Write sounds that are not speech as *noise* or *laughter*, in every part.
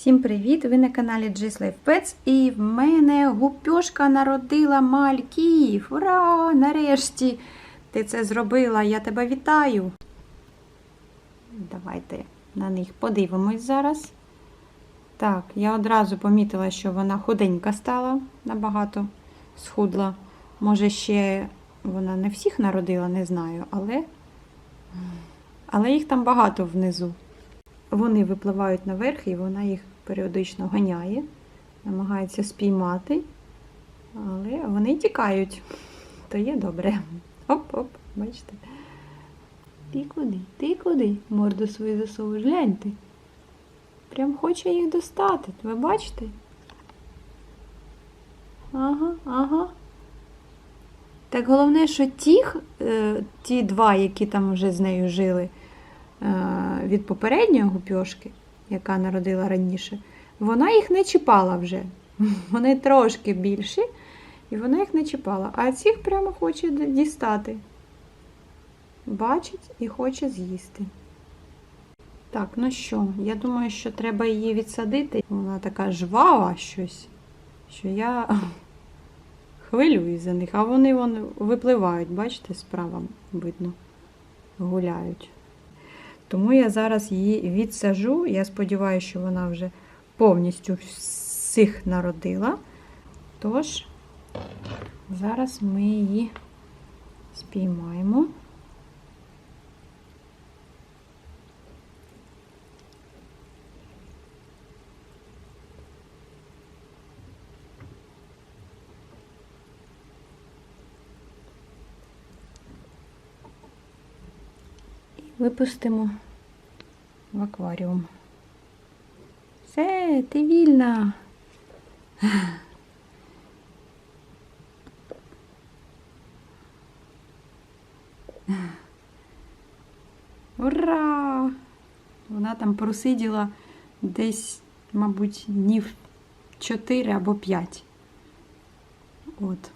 Всім привіт! Ви на каналі G's Life Pets і в мене гупьошка народила мальків. Ура! Нарешті ти це зробила, я тебе вітаю. Давайте на них подивимось зараз. Так, я одразу помітила, що вона худенька стала, набагато схудла. Може, ще вона не всіх народила, не знаю, але, але їх там багато внизу. Вони випливають наверх, і вона їх періодично ганяє, намагається спіймати, але вони тікають. То є добре. Оп-оп, бачите. Ти куди? Ти куди? Морду свою засовуєш. Гляньте. Прям хоче їх достати. Ви бачите? Ага, ага. Так головне, що тих, е, ті два, які там вже з нею жили, від попередньої гупьошки, яка народила раніше, вона їх не чіпала вже. *laughs* Вони трошки більші, і вона їх не чіпала. А цих прямо хоче дістати. Бачить і хоче з'їсти. Так, ну що, я думаю, що треба її відсадити. Вона така жвава щось, що я *laughs* хвилююсь за них. А вони вон, випливають, бачите, справа видно, гуляють. Тому я зараз її відсажу. Я сподіваюся, що вона вже повністю всіх народила. Тож, зараз ми її спіймаємо. Випустимо в акваріум. Все, ти вільна. Ура! Вона там просиділа десь, мабуть, днів 4 або 5. От.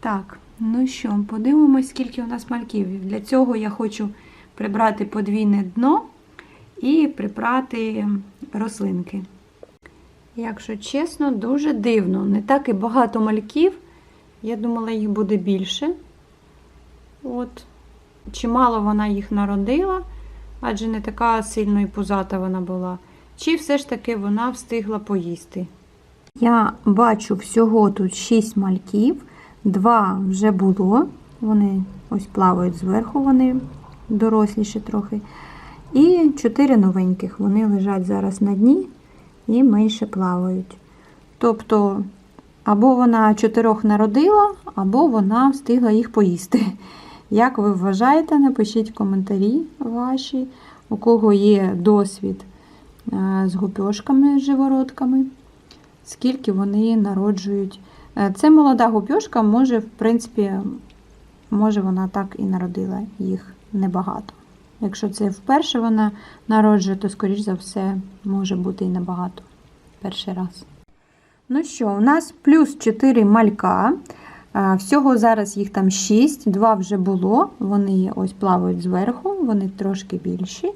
Так, ну що, подивимось, скільки у нас мальків. Для цього я хочу прибрати подвійне дно і прибрати рослинки. Якщо чесно, дуже дивно. Не так і багато мальків. Я думала, їх буде більше. От. Чимало вона їх народила, адже не така сильно і пузата вона була. Чи все ж таки вона встигла поїсти? Я бачу всього тут 6 мальків. Два вже було. Вони ось плавають зверху, вони доросліші трохи. І чотири новеньких. Вони лежать зараз на дні і менше плавають. Тобто, або вона чотирьох народила, або вона встигла їх поїсти. Як ви вважаєте, напишіть коментарі ваші, у кого є досвід е, з гупьошками, живородками, скільки вони народжують. Е, Це молода гупьошка, може, в принципі, може вона так і народила їх небагато. Якщо це вперше вона народжує, то, скоріш за все, може бути і небагато перший раз. Ну що, у нас плюс 4 малька. Всього зараз їх там 6, 2 вже було. Вони ось плавають зверху, вони трошки більші.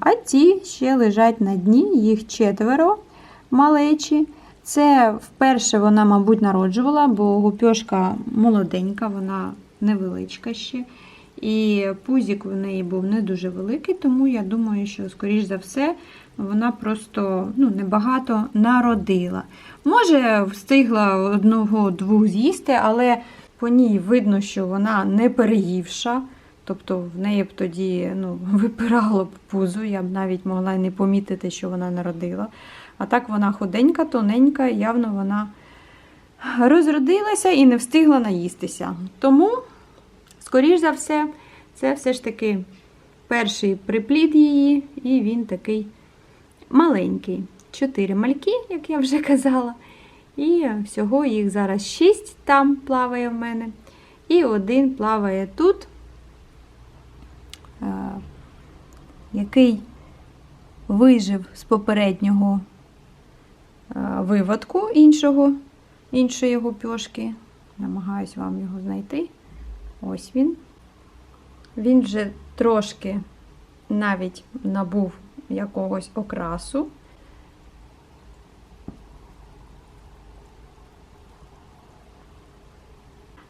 А ті ще лежать на дні, їх четверо малечі. Це вперше вона, мабуть, народжувала, бо гупьошка молоденька, вона невеличка ще. І пузик в неї був не дуже великий, тому я думаю, що, скоріш за все, вона просто ну, небагато народила. Може, встигла одного-двох з'їсти, але по ній видно, що вона не переївша. Тобто в неї б тоді ну, *laughs* випирало б пузо, я б навіть могла не помітити, що вона народила. А так вона худенька, тоненька, явно вона розродилася і не встигла наїстися. Тому, скоріш за все, це все ж таки перший приплід її, і він такий маленький. Чотири мальки, як я вже казала. І всього їх зараз шість там плаває в мене. І один плаває тут, е, який вижив з попереднього виводку іншого, іншої гупьошки. Намагаюсь вам його знайти. Ось він. Він вже трошки навіть набув якогось окрасу.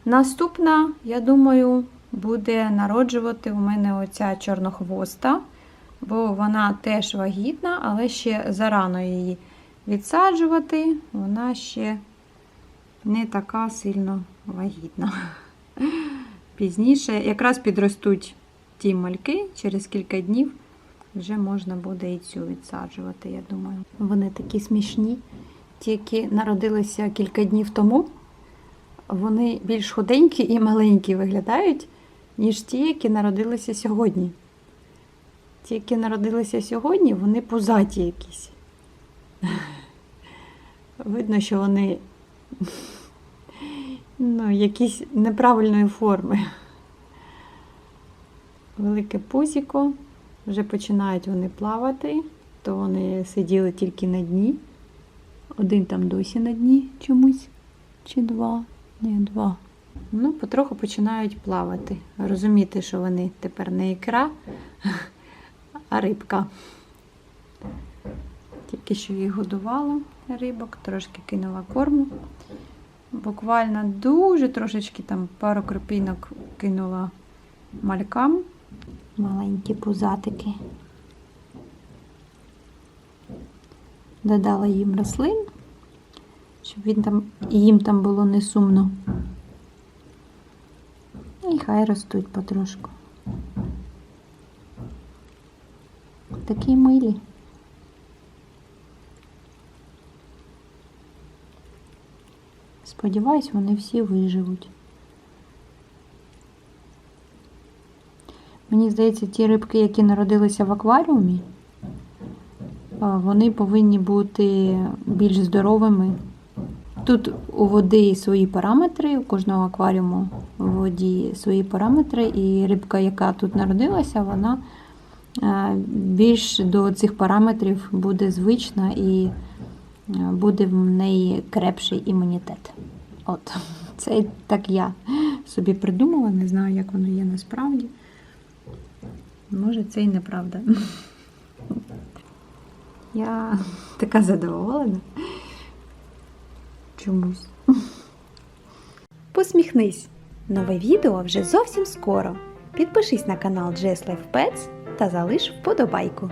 Наступна, я думаю, буде народжувати у мене оця чорнохвоста, бо вона теж вагітна, але ще зарано її відсаджувати, вона ще не така сильно вагітна. *laughs* Пізніше якраз підростуть ті мальки, через кілька днів вже можна буде і цю відсаджувати, я думаю. Вони такі смішні. Ті, які народилися кілька днів тому, вони більш худенькі і маленькі виглядають, ніж ті, які народилися сьогодні. Ті, які народилися сьогодні, вони пузаті якісь. Видно, що вони ну, якісь неправильної форми. Велике пузіко, вже починають вони плавати, то вони сиділи тільки на дні. Один там досі на дні чомусь, чи два. Ні, два. Ну, потроху починають плавати. Розуміти, що вони тепер не ікра, а рибка. Тільки що їх годувала рибок, трошки кинула корму. Буквально дуже трошечки там пару крупінок кинула малькам. Маленькі пузатики. Додала їм рослин, щоб він там, їм там було не сумно. І хай ростуть потрошку. Такі милі. Сподіваюсь, вони всі виживуть. Мені здається, ті рибки, які народилися в акваріумі, вони повинні бути більш здоровими. Тут у води свої параметри, у кожного акваріуму в воді свої параметри, і рибка, яка тут народилася, вона більш до цих параметрів буде звична і буде в неї крепший імунітет. От, *laughs* це так я собі придумала, не знаю, як воно є насправді. Може, це і неправда. *laughs* Я така задоволена. Чомусь. Посміхнись! Нове відео вже зовсім скоро. Підпишись на канал Jess Life Pets та залиш вподобайку.